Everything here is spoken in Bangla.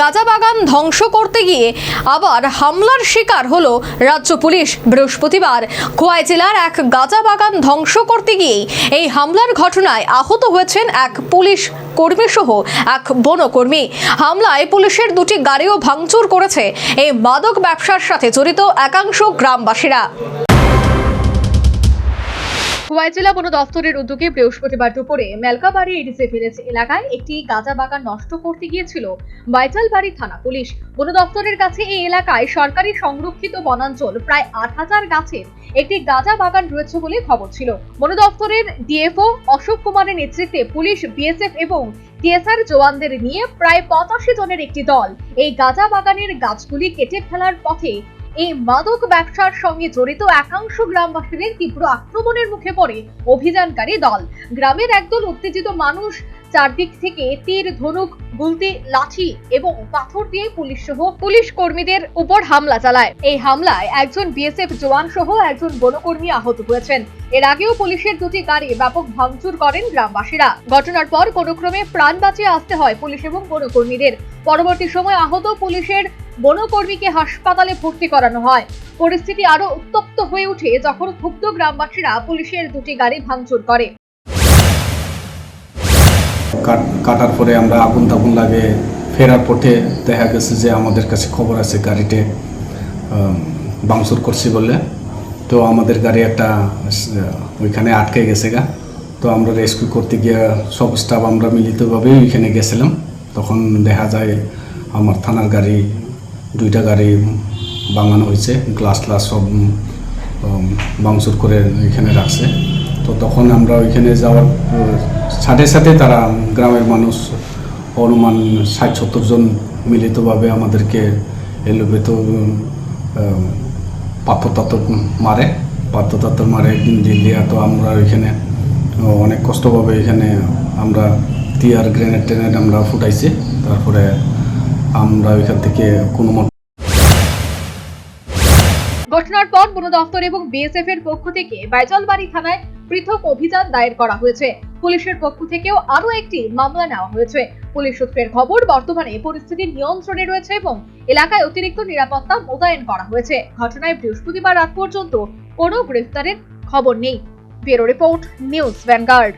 গাঁজা বাগান ধ্বংস করতে গিয়ে আবার হামলার শিকার হল রাজ্য পুলিশ। বৃহস্পতিবার খোয়াই জেলার এক গাঁজা বাগান ধ্বংস করতে গিয়ে এই হামলার ঘটনায় আহত হয়েছেন এক পুলিশ কর্মী সহ এক বনকর্মী। হামলায় পুলিশের দুটি গাড়িও ভাঙচুর করেছে। এই মাদক ব্যবসার সাথে জড়িত একাংশ গ্রামবাসীরা। খোয়াই জেলা বন দফতরের উদ্যোগে বৃহস্পতিবার দুপুরে মেলকাবাড়ি এডিসি ভিলেজ এলাকায় একটি গাঁজা বাগান নষ্ট করতে গিয়েছিল বাইচালবাড়ি থানা পুলিশ। বন দফতরের কাছে এই এলাকায় সরকারি সংরক্ষিত বনাঞ্চল প্রায় আট হাজার গাছের একটি গাঁজা বাগান রয়েছে বলে খবর ছিল। বন দফতরের ডিএফও অশোক কুমারের নেতৃত্বে পুলিশ, বিএসএফ এবং টিএসআর জওয়ানদের নিয়ে প্রায় পঁচাশি জনের একটি দল এই গাঁজা বাগানের গাছগুলি কেটে ফেলার পথে এই মাদক ব্যবসার সঙ্গে জড়িত একাংশ গ্রামবাসীদের তীব্র আক্রমণের মুখে পড়ে অভিযানকারী দল। গ্রামের একদল উত্তেজিত মানুষ চারদিক থেকে তীর, ধনুক, গুলতি, লাঠি এবং পাথর দিয়ে পুলিশ সহ পুলিশ কর্মীদের উপর হামলা চালায়। এই হামলায় একজন বিএসএফ জওয়ান সহ একজন বনকর্মী আহত হয়েছেন। এর আগেও পুলিশের দুটি গাড়ি ব্যাপক ভাঙচুর করেন গ্রামবাসীরা। ঘটনার পর কোনো ক্রমে প্রাণ বাঁচিয়ে আসতে হয় পুলিশ এবং বনকর্মীদের। পরবর্তী সময় আহত পুলিশের বনকর্মীকে হাসপাতালে ভর্তি করানো হয়। পরিস্থিতি আরও উত্তপ্ত হয়ে ওঠে যখন ক্ষুব্ধ গ্রামবাসীরা পুলিশের দুটি গাড়ি ভাঙচুর করে। কাটার পরে আমরা আগুন টাগুন লাগে ফেরার পথে দেখা গেছে যে আমাদের কাছে খবর আছে গাড়িতে বাংসুর করছি বলে। তো আমাদের গাড়ি একটা ওইখানে আটকে গেছে গা। তো আমরা রেস্কিউ করতে গিয়ে সব স্টাফ আমরা মিলিতভাবেই ওইখানে গেছিলাম। তখন দেখা যায় আমার থানার গাড়ি দুইটা গাড়ি বাঙানো হয়েছে গ্লাস গ্লাস সব বাংসুর করে এখানে রাখছে। তো তখন আমরা ওইখানে যাওয়ার, সাথে সাথে তারা গ্রামের মানুষ অনুমান ষাট সত্তর জন মিলিতভাবে আমাদেরকে এলোবেত পাথর টাথর মারে। পাথর টাথর মারে দিল্লিয়া তো আমরা ওইখানে অনেক কষ্টভাবে এখানে আমরা টিয়ার, গ্রেনেড ট্রেনেড আমরা ফুটাইছি। তারপরে আমরা ওইখান থেকে কোনো ঘটনার পর বন দফতর এবং বিএসএফ এর পক্ষ থেকে বাইজলবাড়ি থানায় পৃথক অভিযান দায়ের করা হয়েছে। পুলিশের পক্ষ থেকেও আরও একটি মামলা নেওয়া হয়েছে। পুলিশ সূত্রের খবর, বর্তমানে পরিস্থিতি নিয়ন্ত্রণে রয়েছে এবং এলাকায় অতিরিক্ত নিরাপত্তা মোতায়েন করা হয়েছে। ঘটনায় বৃহস্পতিবার রাত পর্যন্ত কোনো গ্রেফতারের খবর নেই। Bureau report, news Vanguard.